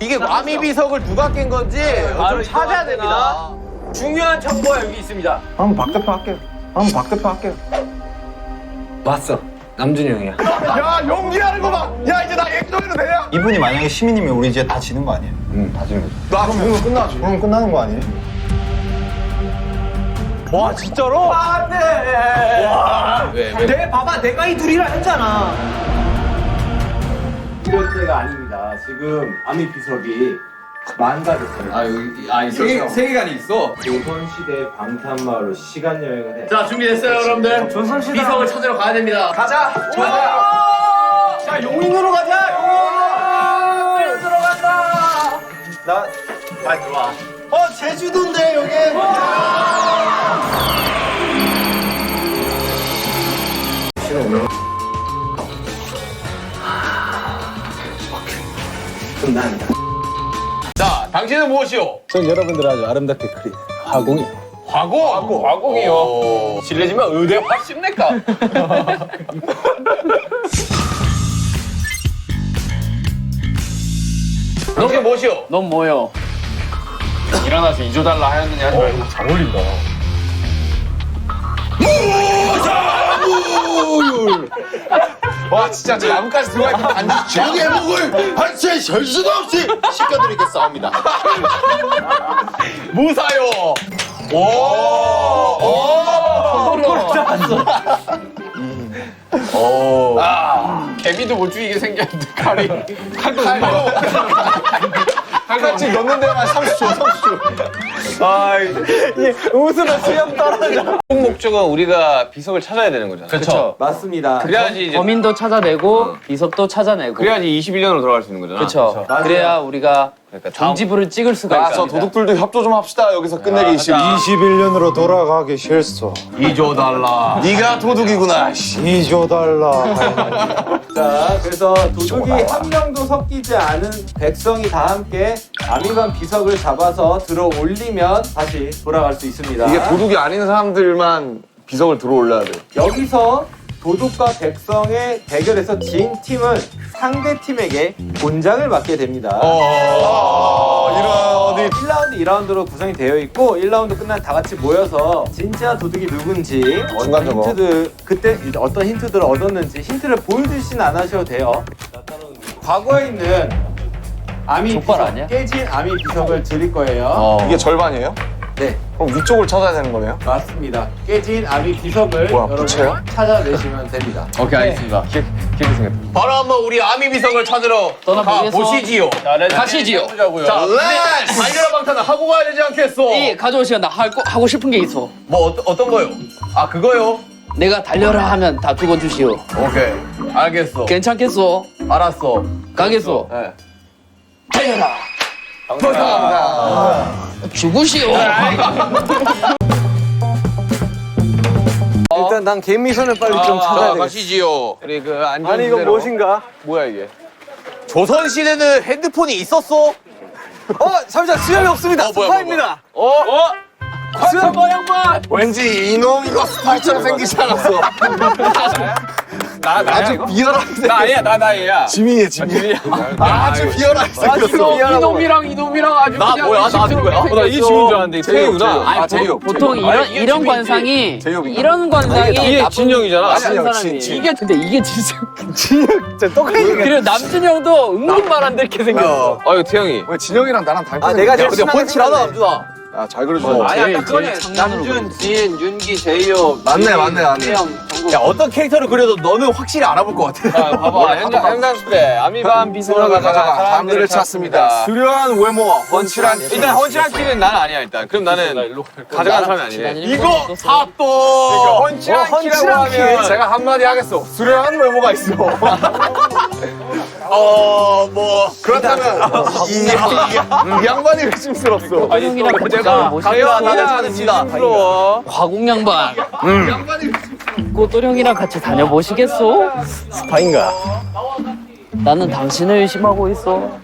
이게 마미 비석을 누가 깬 건지 좀 찾아야 됩니다. 중요한 정보가 여기 있습니다. 한번 박 대표 할게요. 한번 박 대표 할게요. 왔어. 남준이 형이야. 야 연기하는 거 봐. 야 이제 나 액정해도 되냐? 이분이 만약에 시민이면 우리 이제 다 지는 거 아니에요? 응, 다 지는 거죠. 나 그러면 끝나죠. 그럼 끝나는 거 아니에요? 와 진짜로? 왜, 왜? 내 봐봐 내가 이 둘이라 했잖아. 이럴 때가 아닙니다. 지금 아미 비석이 망가졌어요. 아, 여기, 아, 이 세계, 세계관이 있어? 조선시대 방탄마을로 시간 여행을 해. 자, 준비됐어요, 여러분들? 비석을 찾으러 가야 됩니다. 가자. 가자. 자 용인으로 가자. 용인. 들어간다. 나 빨리 들어와. 어 제주도인데 여기. 자, 당신은 무엇이오? 전 여러분들 아주 아름답게 그린 화공이 화공! 화공, 화공이요. 실례지만 의대 확십니까? 너게 무엇이오? 넌 뭐요? 일어나서 2조 달라 하였느냐 하지 말고 잘 어울린다. 와 진짜 저 나무까지 들어가 있는 단지 제국의 목을 한치의 절수도 없이 시켜드리겠사옵니다. 무사요! 오! 오! 오! 아, 개미도 못 죽이게 생겼는데, 칼이. 칼도 칼도. 칼같이 넣는 데만 30초 30초. 아이 웃으면 수염 떨어져. 총 목적은 우리가 비석을 찾아야 되는 거잖아. 그쵸. 맞습니다. 그래야지 이제 범인도 찾아내고 비석도 찾아내고 그래야지 21년으로 돌아갈 수 있는 거잖아. 그렇죠. 그래야 우리가 그러니까 종지부를 찍을 수가 저 있습니다. 도둑들도 협조 좀 합시다. 여기서 끝내기 싫어. 21년으로 돌아가기 싫소. 2조 달러. 네가 도둑이구나. 씨. 2조 달러. 자, 그래서 도둑이 한 명도 섞이지 않은 백성이 다 함께 아미반 비석을 잡아서 들어 올리면 다시 돌아갈 수 있습니다. 이게 도둑이 아닌 사람들만 비석을 들어 올려야 돼. 여기서 도둑과 백성의 대결에서 진 팀은 상대 팀에게 본장을 맡게 됩니다. 어, 이런 어디 1라운드, 2라운드로 구성이 되어 있고 1라운드 끝나면 다 같이 모여서 진짜 도둑이 누군지 어떤 중간적으로. 힌트들 그때 어떤 힌트들을 얻었는지 힌트를 보여주진 않으셔도 돼요. 과거에 있는 아미 족발 비석, 아니야? 깨진 아미 비석을 드릴 거예요. 이게 절반이에요? 네, 그럼 위쪽을 찾아야 되는 거네요? 맞습니다. 깨진 아미 비석을 뭐야, 여러분 부채야? 찾아내시면 됩니다. 오케이, 알겠습니다. 기분 생겼다. 바로 한번 우리 아미 비석을 찾으러. 가보시지요. 가시지요. 자, 근데 달려라 방탄은 하고 가야 되지 않겠소? 이 가져올 시간 나 하고, 하고 싶은 게 있어. 뭐 어떤, 어떤 거요? 아, 그거요? 내가 달려라 하면 다 죽어주시오. 오케이. 알겠어. 괜찮겠소? 알았어. 가겠소? 네. 달려라. 죽으시오. 일단 난 개인 미션을 빨리 좀 자, 가시지요. 우리 그 안전 아니 이건 무엇인가? 뭐야 이게? 조선 시대는 핸드폰이 있었어? 어 잠시만 수염이 없습니다. 스파입니다. 어? 어? 수염 양반. 왠지 이놈 이거 스파이처럼 생기지 않았어. 나, 나 아주 비열하게 나 아니야, 나 나얘야. 지민이야 지민이. 아주 비열하게 생겼어. 이놈이랑 이놈이랑 아주 나 그냥 뭐야? 나 누구야? 어, 나이 친구인 줄 알았는데 태우구나. 아니, 아, 보- 제이홉, 보통 이런 아니, 이게 이런 지민이지. 관상이 제이홉인가? 이런 관상이 이게 나쁜- 진영이잖아. 나쁜 진영, 사람이 진- 이게 근데 이게 진짜 진짜 똑같이 그리고 남준 형도 은근 말안 듣게 생겼어. 어, 이거 태영이. 왜 진영이랑 나랑 닮고 아 내가 제일 근데 친하게. 남준아. 야잘 그려줘. 아니야, 제일- 딱 그거네. 남준, 진, 윤기, 제이홉. 맞네 맞네 맞네. 야 어떤 캐릭터를 그려도 너는 확실히 알아볼 것 같아. 자, 봐봐. 현장, 현장 때 아미반 비서가 가다가 사람들을 찾습니다. 수려한 외모와 펀치란 일단 헌칠한 키는 난 아니야 일단. 그럼 나는 가져간 사람이 아니네. 이거 사또 헌칠한 키라고 하면 제가 한마디 하겠어. 수려한 외모가 있어. 어 뭐 그렇다면 이, 이, 이 양반이 의심스럽어. 형이랑 제가 가요 나는 의심스러워. 과공 양반. 꽃돌 형이 꼬도령이랑 같이 다녀보시겠소? 스파인가? 나는 당신을 의심하고 있어.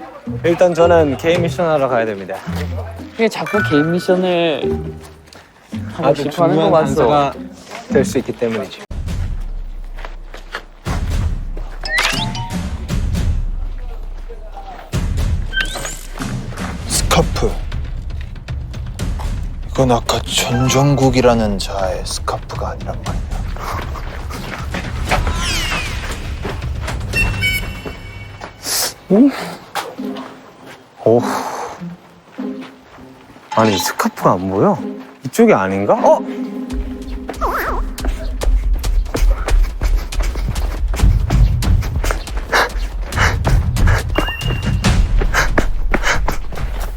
일단 저는 개인 미션 하러 가야 됩니다. 그게 자꾸 개인 미션을 하고 아주 싶어 하는 거 중요한 봤어. 단서가 될 수 있기 때문이지. 스카프. 이건 아까 전정국이라는 자의 스카프가 아니란 말이네. 오. 아니 스카프가 안 보여? 이쪽이 아닌가? 어?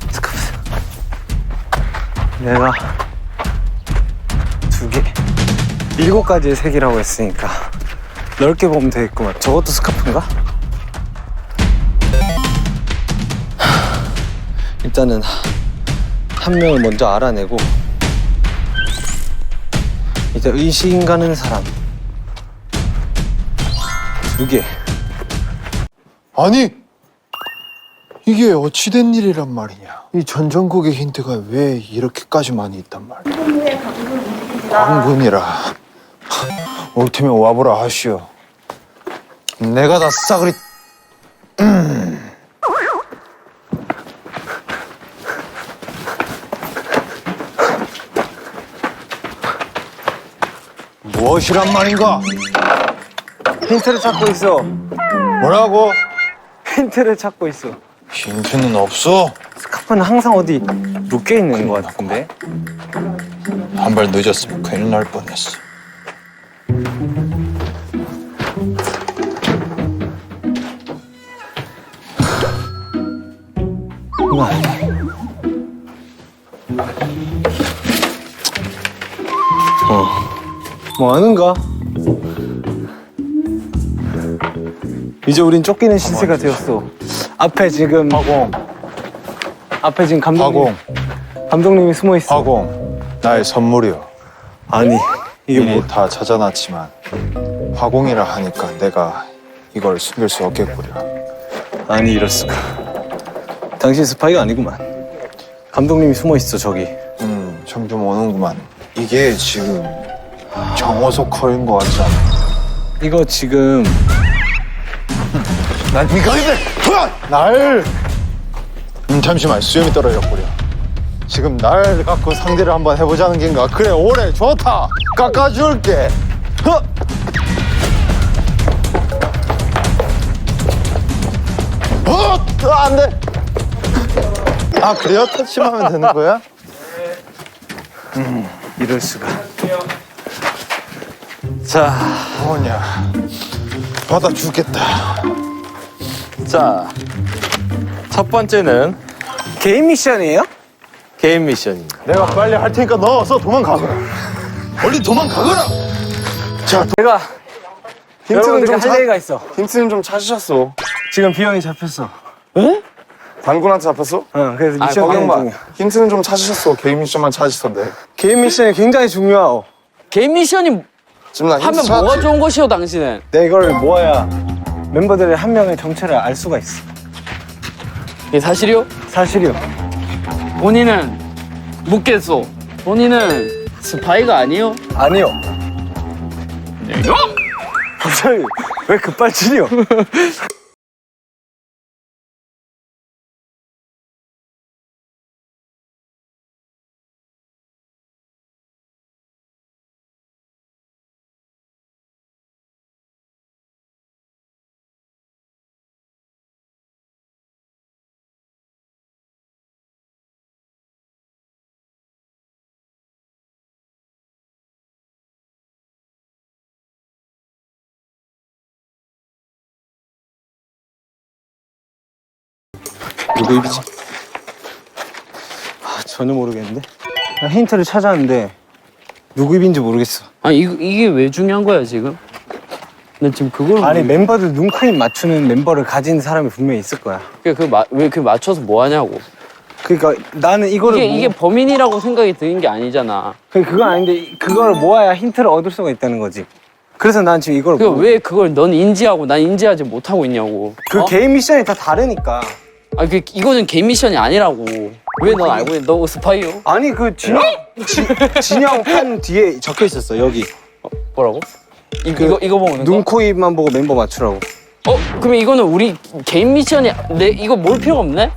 스카프. 내가 두 개, 일곱 가지의 색이라고 했으니까 넓게 보면 되겠구만. 저것도 스카프인가? 일단은 한 명을 먼저 알아내고 이제 의식 가는 사람 두 개. 아니 이게 어찌된 일이란 말이냐? 이 전정국의 힌트가 왜 이렇게까지 많이 있단 말이야? 왕군이라 올 테면 와보라 하시오. 내가 다 싸그리 무엇이란 말인가? 힌트를 찾고 있어. 뭐라고? 힌트를 찾고 있어. 힌트는 없어. 스카프는 항상 어디 묶여 있는 것 같은데. 한 발 늦었으면 큰일 날 뻔했어. 이거 뭐 하는가? 이제 우린 쫓기는 시세가 되었어. 앞에 지금 화공, 앞에 지금 감독님 화공, 감독님이 숨어 있어. 화공. 나의 선물이요. 아니 이게 이미 뭐? 다 찾아놨지만 화공이라 하니까 내가 이걸 숨길 수 없겠구려. 아니 이럴 수가. 당신 스파이가 아니구만. 감독님이 숨어 있어 저기. 음, 좀좀 오는구만. 이게 지금 정호석 컬인 것 같지 않아? 이거 지금 난 이거 입에 날. 음, 잠시만 수염이 떨어졌구려. 지금 날 갖고 상대를 한번 해보자는 긴가? 그래 오래 좋다. 깎아줄게. 허! 어, 아, 안 돼. 아 그래요? 터치하면 되는 거야? 이럴 수가. 자, 뭐냐? 받아 주겠다. 자, 첫 번째는 개인 미션이에요? 게임 미션입니다. 내가 빨리 할 테니까 넣어서 도망가거라. 얼른 도망가거라. 자, 내가 힌트는 좀할 찾, 얘기가 있어. 힌트는 좀 찾으셨어. 지금 비영이 잡혔어. 단군한테 잡혔어? 응, 그래서 아, 미션 진행 봐. 중이야. 힌트는 좀 찾으셨어. 개인 미션만 찾으시던데. 개인 미션이 굉장히 중요하오. 개인 미션이 지금 나 힌트 하면 찾았지? 뭐가 좋은 것이오 당신은? 내가 이걸 모아야 멤버들의 한 명의 정체를 알 수가 있어. 이게 사실이요? 사실이요. 본인은 묻겠소. 본인은 스파이가 아니요? 아니요. 갑자기 왜 급발진이요? 누구 입이지? 아, 전혀 모르겠는데. 나 힌트를 찾았는데 누구 입인지 모르겠어. 아니 이게 왜 중요한 거야 지금? 난 지금 그걸 아니 모르- 멤버들 눈코입 맞추는 멤버를 가진 사람이 분명히 있을 거야. 그왜그 맞춰서 뭐 하냐고. 그러니까 나는 이거를 이게 모- 이게 범인이라고 생각이 드는 게 아니잖아. 그 그건 아닌데 그걸 모아야 힌트를 얻을 수가 있다는 거지. 그래서 난 지금 이걸 그 모- 왜 그걸 넌 인지하고 난 인지하지 못하고 있냐고. 그 어? 개인 미션이 다 다르니까. 아, 그 이거는 개인 미션이 아니라고. 왜 넌 알고 있는? 너 스파이요? 아니 그 진영 지- 진영 판 뒤에 적혀 있었어 여기 뭐라고? 이, 그 이거 이거 거? 눈, 코, 입만 보고 멤버 맞추라고. 어? 그러면 이거는 우리 개인 미션이 내 이거 몰 필요가 없네?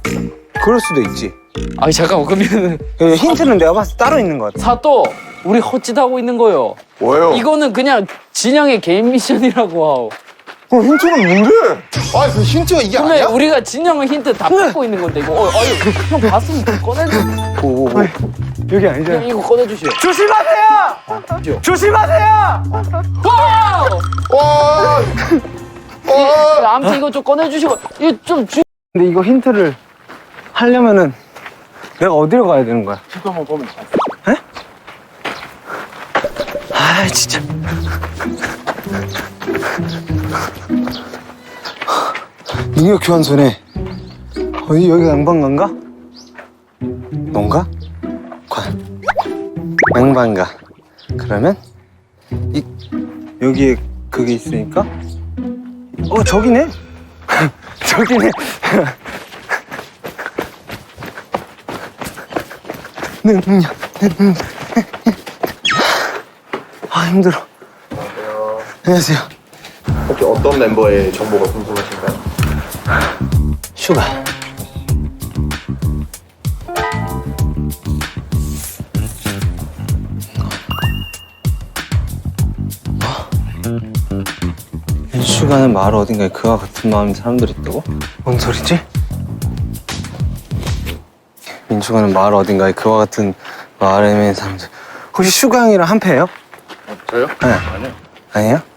그럴 수도 있지. 아 잠깐만 그러면 그 힌트는 내가 봤을 때 따로 있는 것 같아. 사또 우리 헛짓하고 있는 거요. 뭐예요? 이거는 그냥 진영의 개인 미션이라고 하고. 그럼 힌트는 뭔데? 아, 그 힌트가 이게 그러면 아니야? 우리가 진영의 힌트 다 받고 있는 건데 이거. 어, 아유 형 봤으면 꺼내줘. 여기 아니잖아. 형 이거 꺼내주시오. 조심하세요! 조심하세요! 와우! 와, 와, 아무튼 이거 좀 꺼내주시고 이거 좀 주. 근데 이거 힌트를 하려면은 내가 어디로 가야 되는 거야? 잠깐만 보면. 에? 아 진짜. 능력 교환소네. 어디 여기 양반가인가? 농가? 관. 양반가. 그러면 이 여기에 그게 있으니까 어 저기네. 저기네. 능력. 아 힘들어. 안녕하세요. 혹시 어떤 멤버의 정보가 궁금하신가요? 슈가. 슈가는 마을 어딘가에 그와 같은 마음인 사람들이 있다고? 뭔 소리지? 민슈가는 마을 어딘가에 그와 같은 있는 사람들 혹시 슈가 형이랑 한패예요? 저요? 네. 아니에요?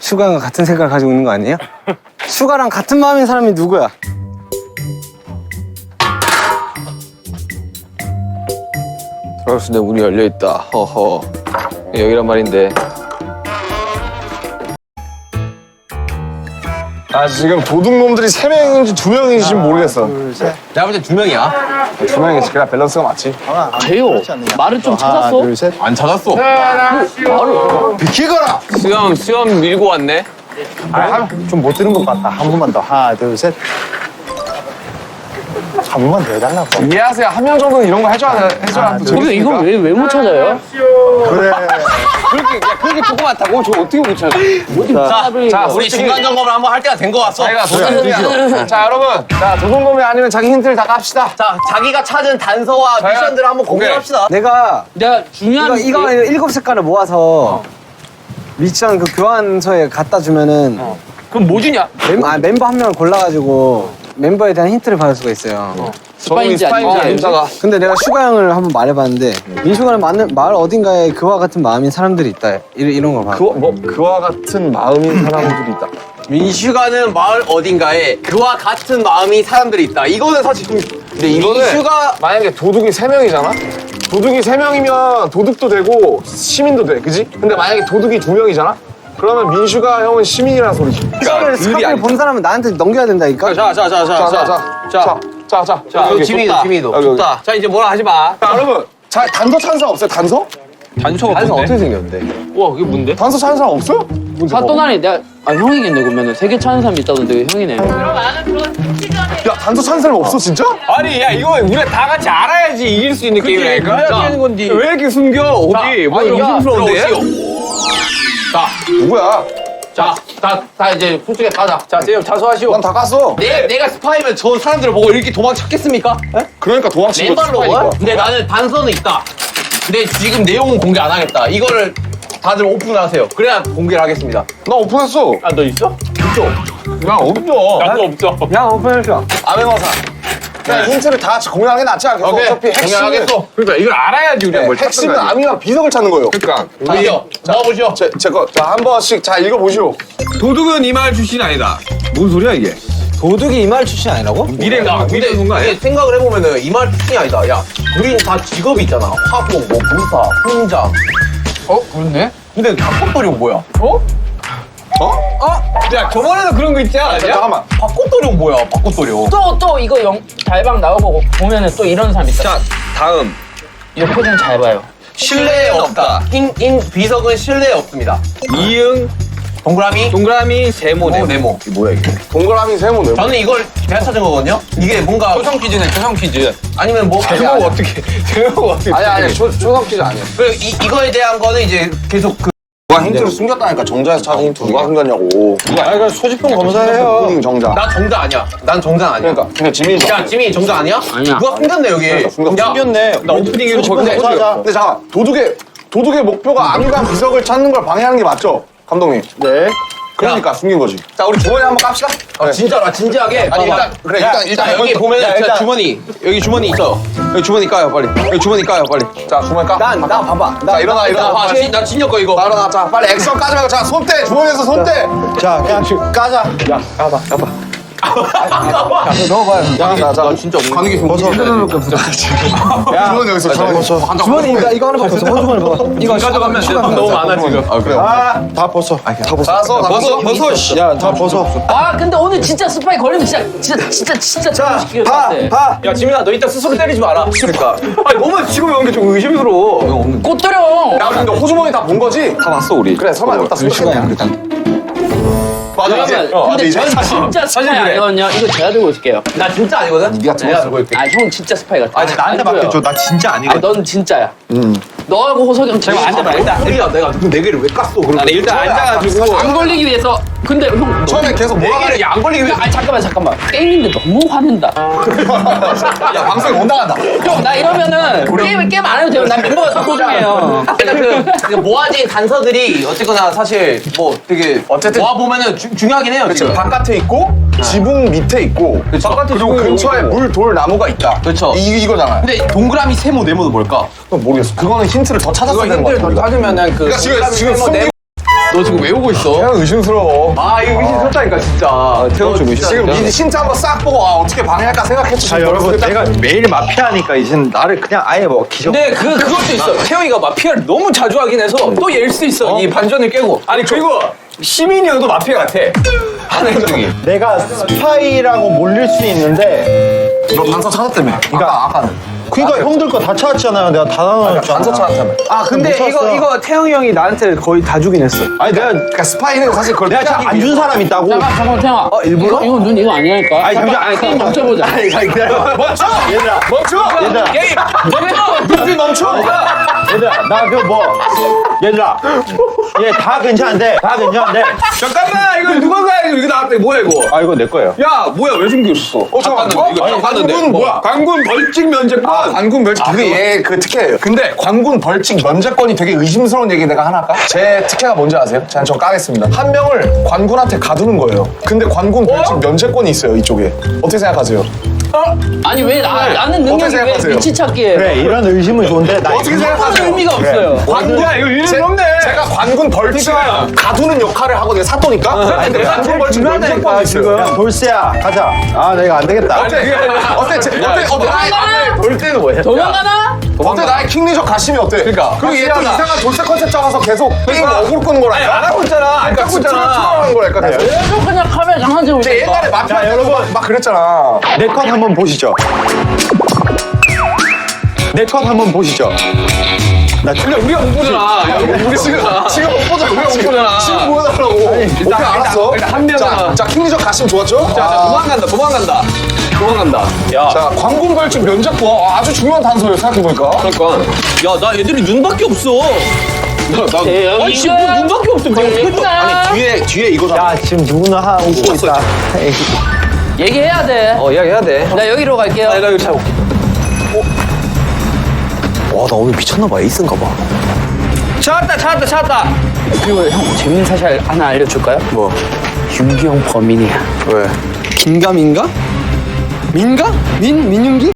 슈가랑 같은 생각을 가지고 있는 거 아니에요? 슈가랑 같은 마음인 사람이 누구야? 들어갈 수 있는 문이 열려 있다. 허허. 여기란 말인데. 아, 지금 도둑놈들이 세 명인지 두 명인지 모르겠어. 내가 볼 때 두 명이야. 두 명이지. 그래, 밸런스가 맞지. 제요. 말을 좀 찾았어? 둘, 셋. 안 찾았어. 비키거라! 수염 수염 밀고 왔네. 좀 못 들은 것 같다. 한 번만 더. 하나, 둘, 셋. 한 번만 더 해달라고. 이해하세요. 한 명 정도는 이런 거 해줘야 해줘야 또 그러면 이거 왜 왜 못 찾아요? 그래. 그렇게 야, 그렇게 조그맣다고? 저 어떻게 못 찾아? 자, 자, 우리 중간 점검을 한번 할 때가 된 것 같어. 자기가 도둑놈이야. 자 여러분, 자 도둑놈이 아니면 자기 힌트를 다 깝시다. 자, 자기가 찾은 단서와 자기가- 미션들을 한번. 공개합시다. 내가 내가 중요한 이거 이거 일곱 색깔을 모아서 미션 그 교환서에 갖다 주면은 그럼 뭐 주냐? 멤, 아, 멤버 한 명을 골라가지고 멤버에 대한 힌트를 받을 수가 있어요. 스파인지 스파인지 아닌지. 아닌지. 근데 내가 슈가 형을 한번 말해봤는데 민슈가는 맞는 마을 어딘가에 그와 같은 마음인 사람들이 있다. 이런, 이런 걸 봐. 그, 뭐, 그와 같은 마음인 사람들이 있다. 민슈가는 마을 어딘가에 그와 같은 마음이 사람들이 있다. 이거는 사실 좀 근데 이거는 민슈가 만약에 도둑이 세 명이잖아. 도둑이 세 명이면 도둑도 되고 시민도 돼, 그지? 근데 만약에 도둑이 두 명이잖아. 그러면 민슈가 형은 시민이라는 소리지. 스카를 스카를 본 사람은 나한테 넘겨야 된다니까. 자, 자, 자, 자, 자, 자, 자, 자, 자, 자, 자, 여기 지민이도. 좋다. 자, 이제 뭐라 하지 마. 자, 여러분, 자, 단서 찾는 사람 없어요? 단서? 단서가 단서 뭔데? 어떻게 생겼는데? 와 그게 뭔데? 단서 찾는 사람 없어요? 사또나리 내가 아 형이겠네 그러면은 세개 찾는 사람 있다던데 형이네. 야, 단서 찾는 사람 없어, 진짜? 아니, 야, 이거 우리가 다 같이 알아야지 이길 수 있는 게임이라니까. 그래야 되는 건지. 왜 이렇게 숨겨? 어디? 뭐 아니, 야, 의심스러운데? 누구야? 자, 다, 다 이제 솔직히 가자. 자, 쌤 자수하시오. 난다 깠어. 내, 내가 스파이면 저 사람들을 보고 이렇게 도망쳤겠습니까? 그러니까 도망친 거 맨발로? 스파이니까. 근데 나는 단서는 있다. 근데 지금 내용은 공개 안 하겠다. 이거를 다들 오픈을 하세요. 그래야 공개를 하겠습니다. 나 오픈했어. 아 너 있어? 야, 없어. 나도 없어. 야 오픈해줘. 아메머사. 그냥 힌트를 다 같이 공유하는 게 낫지 않겠어? 오케이. 어차피 핵심은, 공개하겠어. 그러니까 이걸 알아야지 우리가 네, 뭘 핵심은 찾는 거야. 아미와 비석을 찾는 거예요. 그러니까 우리 넣어보시오. 제, 제 거, 자, 한 번씩, 자, 읽어보시오. 도둑은 이마을 출신 아니다. 뭔 소리야 이게? 도둑이 이말 출신 아니라고? 미래 야, 미래 거 아니야? 생각을 해보면은 이말 특징이 아니다. 야, 우리는 다 직업이 있잖아. 화공, 뭐 문사, 훈장. 어 그렇네. 근데 닭꽃도리는 뭐야? 야 저번에도 그런 거 있지 자, 않았냐? 잠깐만. 닭꽃도리는 뭐야? 닭꽃도리. 또또 이거 영 달방 나오고 보면은 또 이런 사람 있다. 자, 다음. 이거 표정 잘 봐요. 신뢰에 없다. 인, 인 비석은 신뢰에 없습니다. 이응 동그라미, 동그라미 세모 오, 네모. 네모. 이게 뭐야 이게? 동그라미 세모 네모. 저는 이걸 제가 찾은 거거든요. 이게 뭔가 초성 퀴즈네 초성 퀴즈. 아니면 뭐 아니, 제목 아니. 어떻게 제목 어떻게? 아니, 아니, 초, 초성 퀴즈 아니야. 그 이, 이거에 대한 거는 이제 계속 그 누가 힌트를 숨겼다니까 정자에서 찾은 힌트 누가 숨겼냐고 아 이거 소지품 검사해요 본인 정자 나 정자 아니야. 난 정자 아니야. 그러니까 근데 지민이 정 야, 지민이 정자 아니야? 아니야. 누가 숨겼네, 여기. 숨겼어. 야, 숨겼네 나 오프닝으로 소지품 거기다 검사하자 근데 잠깐 도둑의 도둑의 목표가 아미관 비석을 찾는 걸 방해하는 게 맞죠 감독님 네 그러니까 숨긴 거지 자 우리 주머니 한번 깝시다 아, 진짜로, 아, 진지하게. 아니 봐봐. 일단 그래 일단 일단 자, 여기 보면 은 진짜 주머니. 여기 주머니 있어. 여기 주머니 까요, 빨리. 여기 주머니 까요, 빨리. 자 주머니 까 난, 나 봐봐. 자 일어나 나, 일어나 봐, 진, 나 진혁 거 이거. 나 일어나 자 빨리 액션 까지 말고 자 손대 주머니에서 손대 자 그냥 지금 까 자 넣어봐요 자자 진짜 가는 게 벗어 주머니 여기서 주머니 벗어 주머니 나 이거 하나 더 벗어 주머니 벗어 이거 가져가면 안 돼. 너무 많아, 지금. 아 그래 다 벗어 다 벗어 다 써, 다 벗어 벗어 씨. 야다 벗어 아 근데 오늘 진짜 스파이 걸리면 진짜 진짜 진짜 진짜 것 같아. 야, 지민아, 너 이따 스스로 때리지 마라. 그러니까. 아니, 너무 지금 연게 좀 의심스러워. 꽃들형. 야 근데 호주머니 다 본 거지? 다 봤어, 우리. 그래 설마 여기다 숨겼냐 맞아 이제 그러면 어, 맞아 근데 이제 전 진짜 스파이 그래. 아니거든요. 이거 제가 들고 있을게요. 나 진짜 아니거든? 네가 내가 들고 있게. 아 형 진짜 스파이 같아. 아니, 나한테 아니고요. 맡겨줘. 나 진짜 아니 아니거든. 넌 진짜야. 너하고 호석이 제가 앉아봐 일단. 일단 내가 네 개를 왜 깠어? 그럼 아니 일단 앉아가지고 안 걸리기 위해서. 근데 형 처음에 계속 네 뭐라 개를 안 걸리기 위해서. 아 잠깐만 잠깐만 게임인데 너무 화낸다. 야 방송에 못 나간다 형 나 이러면은 게임을 게임 안 해도 돼요. 난 멤버가 더 소중해요. 그러니까 그, 그 모아진 단서들이 어쨌거나 사실 뭐 되게 어쨌든- 모아 보면은 주- 중요하긴 해요. 그렇죠 지금. 바깥에 있고 지붕 밑에 있고 바깥에 그리고 지붕이 근처에 있고. 물 돌 나무가 있다 그렇죠. 이, 이거잖아요 근데 동그라미 세모 네모도 뭘까? 그건 모르겠어 그거는 힌트를 더 찾았어야 되는 거 같아 우리가. 찾으면은 그 그러니까 지금 지금 숨긴 너 지금 외우고 있어? 그냥 의심스러워 아 이거 의심스럽다니까 진짜. 태워 좀 지금 이 힌트 한번 싹 보고 아 어떻게 방해할까 생각했지 자 여러분 내가 매일 마피아니까 이젠 나를 그냥 아예 뭐 기적 근데 그 그것도 있어. 태영이가 마피아를 너무 자주 하긴 해서 또 열 수 있어. 이 반전을 깨고. 아니 그리고 시민이어도 마피아 같아. 하는 행동이. 내가 스파이라고 몰릴 수 있는데 너 단서 찾았다며 아까 아까는 그러니까 형들 거 다 찾았잖아요 내가 다 나눠줬잖아 단서 찾았다며 아 근데 못 이거 찾았어. 이거 태영이 형이 나한테 거의 다 주긴 했어. 아니 내가 그러니까 스파이는 사실 그걸 내가 피하기 안준 사람 있다고 잠깐 잠깐 태영아. 어 일부러? 이거, 이거 눈 이거 아니라니까. 아니, 잠시만. 아니 그냥 멈춰보자. 아니 기다려 멈춰 얘들아 멈춰 얘들아 게임. 눈빛 멈춰 얘들아 나 그 뭐 얘들아 얘 다 괜찮은데 다 괜찮은데 잠깐만 이거 누가 가야 이거 나왔다 뭐야 이거? 아 이거 내 거예요 야 뭐야 왜 숨겼어? 어 잠깐만 어? 이거 봤는데. 관군 뭐야 관군 벌칙 면제권. 아, 관군 벌칙 그게 얘 그 특혜예요. 근데 관군 벌칙 면제권이 되게 의심스러운 얘기 내가 하나 할까? 제 특혜가 뭔지 아세요? 제가 저 까겠습니다. 한 명을 관군한테 가두는 거예요. 근데 관군 벌칙 면제권이 있어요 이쪽에. 어떻게 생각하세요? 아니 왜 나, 나는 능력이 왜 생각하세요? 위치 찾기에 그래 이런 의심은 좋은데 나 어떻게 생각하세요? 의미가 없어요. 관군 야, 이거 제- 없네. 관군 벌칙을 가두는 역할을 하거든요 사또니까. 근데 내가 관군 제일 벌칙 중요하다니까, 면제권이 있어요. 야 돌쇠야 가자 아 내가 안 되겠다 어때? 어때? 제- 어때? 어때? 나의 볼 때는 뭐야? 도망가나? 어때? 나의 킹리적 가심이 어때? 그러니까. 그리고 얘 또 이상한 돌쇠 컨셉 잡아서 계속 게임 어그로 끄는 아니 거라니까. 안 하고 있잖아. 안 그러니까 깎고 있잖아. 하는 거랄까 계속. 계속 그냥 카메라 장난치고 근데 있어. 옛날에 마피아 자, 여러분. 막, 막 그랬잖아. 내 컷 한번 보시죠 내 컷 한번 보시죠 나 근데 우리가 못 보잖아. 야, 우리 지금 지금 못 보자. 우리가 못 보잖아. 지금 보여달라고. 오케이 일단, 알았어. 일단 한 명은- 자, 자 킹리적 가심 좋았죠? 자, 자, 아, 도망간다. 도망간다. 도망간다. 야. 자 벌칙 면제권 아, 아주 중요한 단서예요 생각해 보니까. 그러니까. 야, 나 애들이 눈밖에 없어. 나, 나. 대형이가 아니, 지금 뭐 눈밖에 없어. 내가 어떻게 또- 아니 뒤에 뒤에 이거잖아. 야 지금 누구나 하 웃고 있다 에이. 얘기해야 돼. 어, 이야기해야 돼. 나 여기로 갈게요. 나 여기 찾아볼게. 와나 오늘 미쳤나봐 에이스인가 봐. 찾았다, 찾았다, 찾았다. 그리고 형 재밌는 사실 하나 알려줄까요? 뭐? 윤기 형 범인이야. 왜? 긴가민가? 민가? 민 민윤기?